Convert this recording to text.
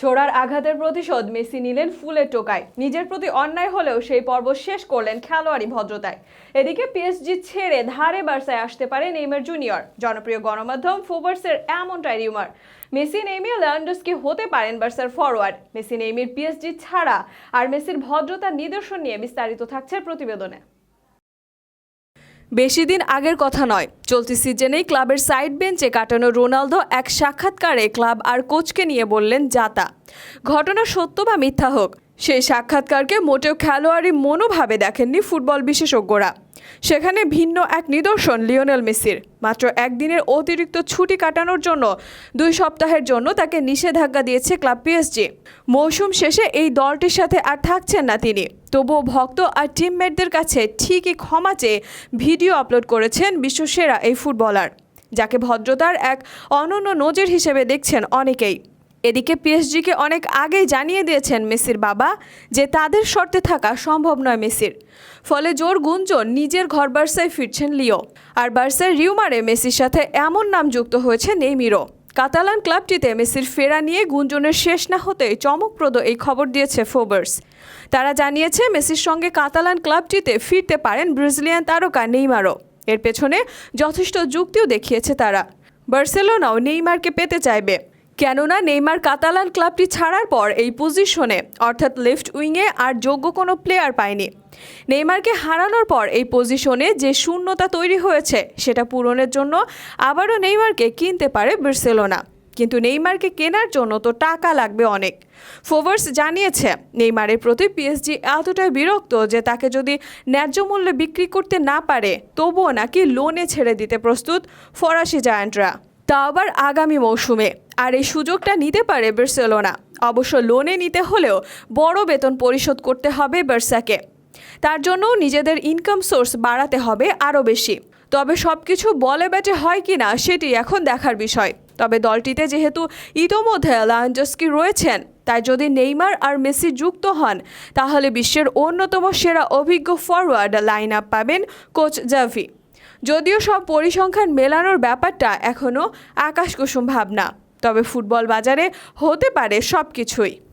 ছোড়ার আঘাতের প্রতিশোধ মেসি নিলেন ফুলের টোকায়। নিজের প্রতি অন্যায় হলেও সেই পর্ব শেষ করলেন খেলোয়াড়ি ভদ্রতায়। এদিকে পিএসজি ছেড়ে ধারে বার্সায় আসতে পারে নেইমার জুনিয়র। জনপ্রিয় গণমাধ্যম ফোবার্সের এমনটাই রিউমার মেসি নেইমি ল্যান্ডোস্কি হতে পারেন বার্সার ফরওয়ার্ড মেসি, নেইমির পিএসজি ছাড়া। আর মেসির ভদ্রতার নিদর্শন নিয়ে বিস্তারিত থাকছে প্রতিবেদনে। বেশি দিন আগের কথা নয়। চলতি সিজনেই ক্লাবের সাইড বেঞ্চে কাটানো রোনালদো এক সাক্ষাৎকারে ক্লাব আর কোচকে নিয়ে বললেন যাতা ঘটনা সত্য বা মিথ্যা হোক সেই সাক্ষাৎকারকে মোটেও খেলোয়াড়ি মনোভাবে দেখেননি ফুটবল বিশেষজ্ঞরা। সেখানে ভিন্ন এক নিদর্শন লিওনেল মেসির। মাত্র একদিনের অতিরিক্ত ছুটি কাটানোর জন্য দুই সপ্তাহের জন্য তাকে নিষেধাজ্ঞা দিয়েছে ক্লাব পিএসজি। মৌসুম শেষে এই দলটির সাথে আর থাকছেন না তিনি। তবুও ভক্ত আর টিমমেটদের কাছে ঠিকই ক্ষমা চেয়ে ভিডিও আপলোড করেছেন বিশ্বসেরা এই ফুটবলার, যাকে ভদ্রতার এক অনন্য নজির হিসেবে দেখছেন অনেকেই। এদিকে পিএসজিকে অনেক আগেই জানিয়ে দিয়েছেন মেসির বাবা যে তাদের শর্তে থাকা সম্ভব নয় মেসির। ফলে জোর গুঞ্জন নিজের ঘর বার্সায় ফিরছেন লিও। আর বার্সার রিউমারে মেসির সাথে এমন নাম যুক্ত হয়েছে নেইমিরো কাতালান ক্লাবটিতে মেসির ফেরা নিয়ে গুঞ্জনের শেষ না হতেই চমকপ্রদ এই খবর দিয়েছে ফোবার্স। তারা জানিয়েছে মেসির সঙ্গে কাতালান ক্লাবটিতে ফিরতে পারেন ব্রাজিলিয়ান তারকা নেইমারও। এর পেছনে যথেষ্ট যুক্তিও দেখিয়েছে তারা। বার্সেলোনাও নেইমারকে পেতে চাইবে। কেননা নেইমার কাতালান ক্লাবটি ছাড়ার পর এই পজিশনে অর্থাৎ লেফট উইংয়ে আর যোগ্য কোনো প্লেয়ার পায়নি। নেইমারকে হারানোর পর এই পজিশনে যে শূন্যতা তৈরি হয়েছে, সেটা পূরণের জন্য আবারও নেইমারকে কিনতে পারে বার্সেলোনা। কিন্তু নেইমারকে কেনার জন্য তো টাকা লাগবে অনেক। ফোভার্স জানিয়েছে, নেইমারের প্রতি পিএসজি এতটাই বিরক্ত যে তাকে যদি ন্যায্য মূল্যে বিক্রি করতে না পারে, তবুও নাকি লোনে ছেড়ে দিতে প্রস্তুত ফরাসি জায়ান্টরা। তা আবার আগামী মৌসুমে। আর এই সুযোগটা নিতে পারে বার্সেলোনা। অবশ্য লোনে নিতে হলেও বড় বেতন পরিশোধ করতে হবে বার্সাকে। তার জন্য নিজেদের ইনকাম সোর্স বাড়াতে হবে আরও বেশি। তবে সব কিছু বলে ব্যাটে হয় কি না সেটি এখন দেখার বিষয়। তবে দলটিতে যেহেতু ইতোমধ্যে লায়নজস্কি রয়েছেন, তাই যদি নেইমার আর মেসি যুক্ত হন, তাহলে বিশ্বের অন্যতম সেরা অভিজ্ঞ ফরওয়ার্ড লাইন আপ পাবেন কোচ জাভি। যদিও সব পরিসংখ্যান মেলানোর ব্যাপারটা এখনও আকাশকুসুম ভাবনা, তবে ফুটবল বাজারে হতে পারে সব কিছুই